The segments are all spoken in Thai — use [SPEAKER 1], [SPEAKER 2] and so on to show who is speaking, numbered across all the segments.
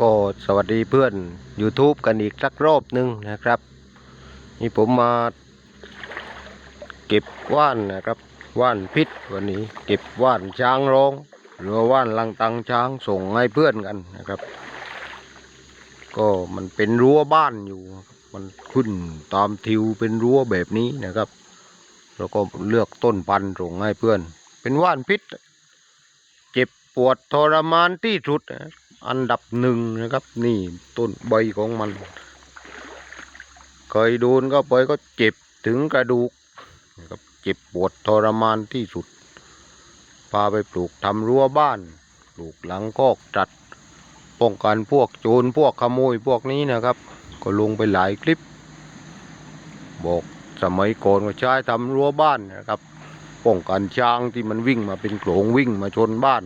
[SPEAKER 1] ก็สวัสดีเพื่อน YouTube กันอีกสักรอบหนึ่งนะครับ นี่ผมมา เก็บว่านนะครับว่านพิษวันนี้ เก็บว่านช้างร้องหรือว่านลังตังช้างส่งให้เพื่อนกันนะครับ ก็มันเป็นรั้วบ้านอยู่ มันขึ้นตามทิวเป็นรั้วแบบนี้นะครับ แล้วก็เลือกต้นพันธุ์ส่งให้เพื่อน เป็นว่านพิษ เจ็บปวดทรมานที่สุดนะ อันดับหนึ่งนะครับ นี่ต้นใบของมันเคยโดนก็ไปก็เจ็บถึงกระดูกนะครับเจ็บปวดทรมานที่สุด พาไปปลูกทำรั้วบ้าน ปลูกหลังคอกจัด ป้องกันพวกโจรพวกขโมยพวกนี้นะครับ ก็ลงไปหลายคลิป บอกสมัยก่อนก็ใช้ทำรั้วบ้านนะครับ ป้องกันช้างที่มันวิ่งมาเป็นโขลงวิ่งมาชนบ้าน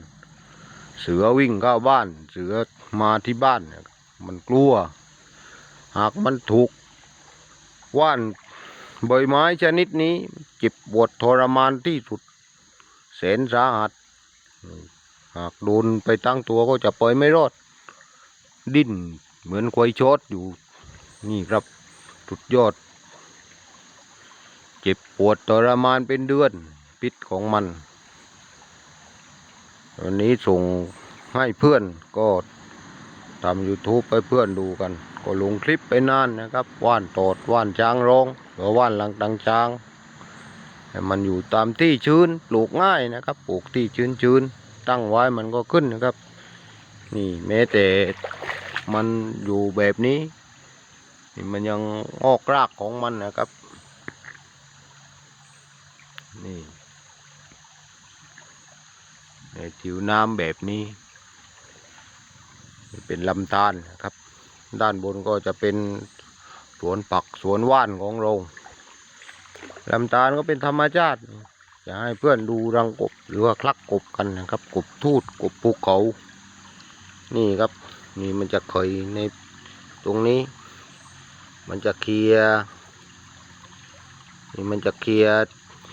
[SPEAKER 1] เสือวิ่งเข้าบ้าน เสือมาที่บ้านเนี่ยมันกลัว หากมันถูกว่านใบไม้ชนิดนี้เจ็บปวดทรมานที่สุดแสนสาหัส หากโดนไปตั้งตัวก็จะปล่อยไม่รอด ดิ้นเหมือนควายชดอยู่ นี่ครับสุดยอด เจ็บปวดทรมานเป็นเดือน พิษของมัน วันนี้ส่งให้เพื่อนก็ทำ YouTube ไปเพื่อนดูกัน ก็ลงคลิปไปนานนะครับ ว่านตอดว่านช้างร้องหรือว่านหลังตังช้างมันอยู่ตามที่ชื้นปลูกง่ายนะครับปลูกที่ชื้นชื้นตั้งไว้มันก็ขึ้นนะครับ นี่แม้แต่มันอยู่แบบนี้นี่มันยังออกรากของมันนะครับนี่ ผิวน้ำแบบนี้ เป็นลำธารนครับ ด้านบนก็จะเป็นสวนผักสวนว่านของเราลำธารก็เป็นธรรมชาติจะให้เพื่อนดูรังกบหรือว่าคลักกบกันนะครับ กบทูดกบภูเขา นี่ครับนี่มันจะเคยในตรงนี้ มันจะเคลียนี่มันจะเคลีย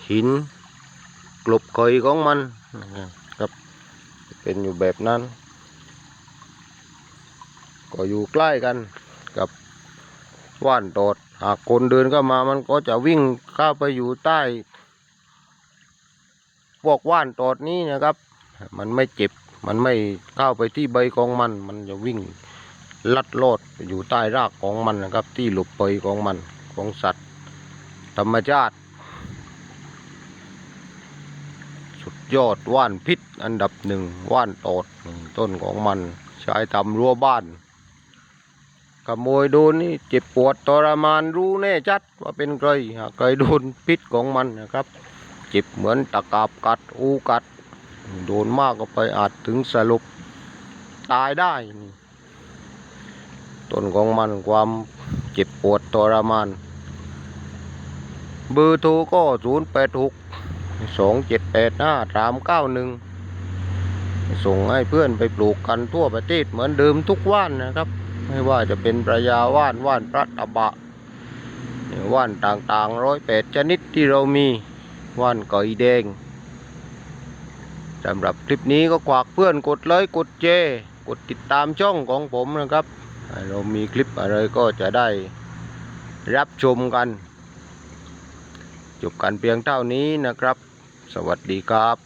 [SPEAKER 1] หินกลบเคยของมันนะครับ เป็นอยู่แบบนั้น ก็อยู่ใกล้กันกับว่านตอดหากคนเดินเข้ามามันก็จะวิ่งเข้าไปอยู่ใต้พวกว่านตอดนี้นะครับ มันไม่เจ็บ มันไม่เข้าไปที่ใบของมัน มันจะวิ่งลัดโลดอยู่ใต้รากของมันนะครับ ที่หลบไปของมันของสัตว์ ธรรมชาติ สุด ยอดว่านพิษอันดับหนึ่งว่านตอดต้นของมันใช้ทำรั้วบ้านขโมยโดนนี่เจ็บปวดทรมานรู้แน่ชัดว่าเป็นใครหากใครโดนพิษของมันนะครับ เจ็บเหมือนตะกาบกัดอูกัด โดนมากก็ไปอาจถึงสลบตายได้นี่ต้นของมันความเจ็บปวดทรมาน เบอร์โทรก็ศูนย์แปดหก สองเจ็ดแปดห้าสามเก้าหนึ่งส่งให้เพื่อนไปปลูกกันทั่วประเทศเหมือนเดิมทุกว่านนะครับ ไม่ว่าจะเป็นประยาว่านว่านพระตะบะ ว่านต่างๆร้อยแปดชนิดที่เรามีว่านไก่แดงสำหรับคลิปนี้ก็ขวากเพื่อนกดไลค์กดแชร์กดติดตามช่องของผมนะครับ เรามีคลิปอะไรก็จะได้รับชมกัน จบการเพียงเท่านี้นะครับ สวัสดีครับ